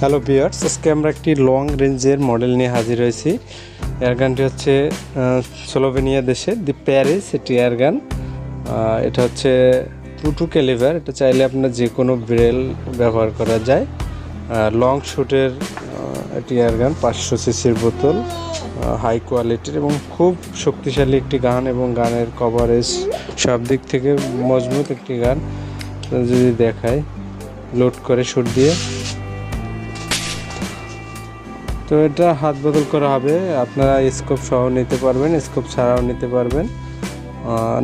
Hello বিয়ার্স আজকে আমরা একটি লং রেঞ্জের মডেল নিয়ে হাজির হয়েছি। এয়ারগানটি হচ্ছে স্লোভেনিয়া দেশে দি প্যারিস এটি এয়ারগান এটা হচ্ছে টু টু ক্যালিভার এটা চাইলে আপনার যে কোনো ব্রেল ব্যবহার করা যায়। লং শ্যুটের এটি এয়ারগান পাঁচশো সিসির বোতল হাই কোয়ালিটির এবং খুব শক্তিশালী একটি গান এবং গানের কভারেজ সব দিক থেকে মজবুত একটি গান। যদি দেখায় লোড করে শুট দিয়ে। তো এটা হাত বদল করা হবে। আপনারা স্কোপ সহ নিতে পারবেন স্কোপ ছাড়াও নিতে পারবেন।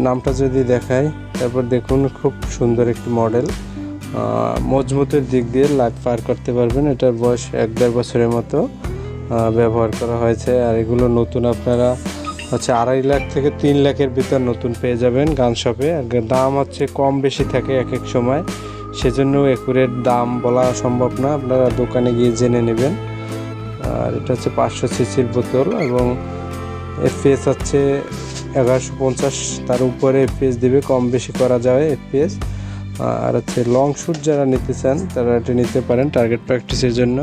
নামটা যদি দেখাই, তারপর দেখুন খুব সুন্দর একটি মডেল মজবুতের দিক দিয়ে লাইফ পার করতে পারবেন। এটার বয়স এক দেড় বছরের মতো ব্যবহার করা হয়েছে। আর এগুলো নতুন আপনারা হচ্ছে আড়াই লাখ থেকে তিন লাখের ভিতর নতুন পেয়ে যাবেন গান শপে। দাম হচ্ছে কম বেশি থাকে এক এক সময়। সেজন্য একুরেট দাম বলা সম্ভব না। আপনারা দোকানে গিয়ে জেনে নেবেন। আর এটা হচ্ছে পাঁচশো সিসির বোতল এবং এফপিএস হচ্ছে এগারোশো পঞ্চাশ। তার উপরে এফপিএস দেবে, কম বেশি করা যাবে এফপিএস আর হচ্ছে লং শ্যুট যারা নিতে চান, তারা এটা নিতে পারেন টার্গেট প্র্যাকটিসের জন্য।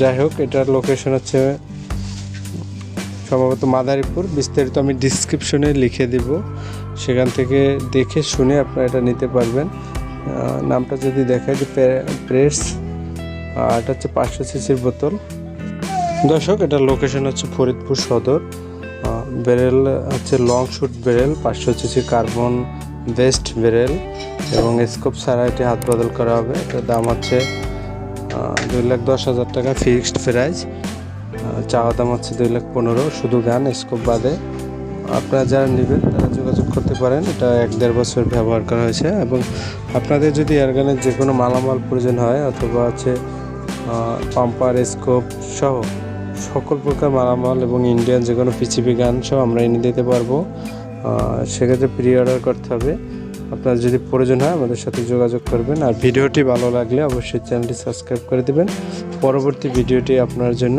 যাই হোক, এটার লোকেশন হচ্ছে সম্ভবত মাদারীপুর। বিস্তারিত আমি ডিসক্রিপশনে লিখে দিব। সেখান থেকে দেখে শুনে আপনারা এটা নিতে পারবেন। নামটা যদি দেখায় যে প্রেস এটা হচ্ছে পাঁচশো সিসির বোতল। দর্শক, এটার লোকেশন হচ্ছে ফরিদপুর সদর। বেরেল হচ্ছে লং শুট বেরেল পাঁচশো সিসি কার্বন বেস্ট বেরেল এবং স্কোপ ছাড়া এটি হাত বদল করা হবে। এটার দাম হচ্ছে দুই লাখ দশ হাজার টাকা ফিক্সড প্রাইস চাওয়া দাম হচ্ছে দুই লাখ পনেরো। শুধু গান স্কোপ বাদে। আপনারা যারা নেবেন, তারা যোগাযোগ করতে পারেন। এটা এক দেড় বছর ব্যবহার করা হয়েছে এবং আপনাদের যদি এয়ারগানের যে কোনো মালামাল প্রয়োজন হয়, অথবা হচ্ছে পাম্পার, স্কোপ সহ সকল প্রকার মালামাল এবং ইন্ডিয়ান যে কোনো পিচিপি গান সব আমরা এনে দিতে পারব। সেক্ষেত্রে প্রি অর্ডার করতে হবে। আপনার যদি প্রয়োজন হয় আমাদের সাথে যোগাযোগ করবেন। আর ভিডিওটি ভালো লাগলে অবশ্যই চ্যানেলটি সাবস্ক্রাইব করে দেবেন। পরবর্তী ভিডিওটি আপনার জন্য।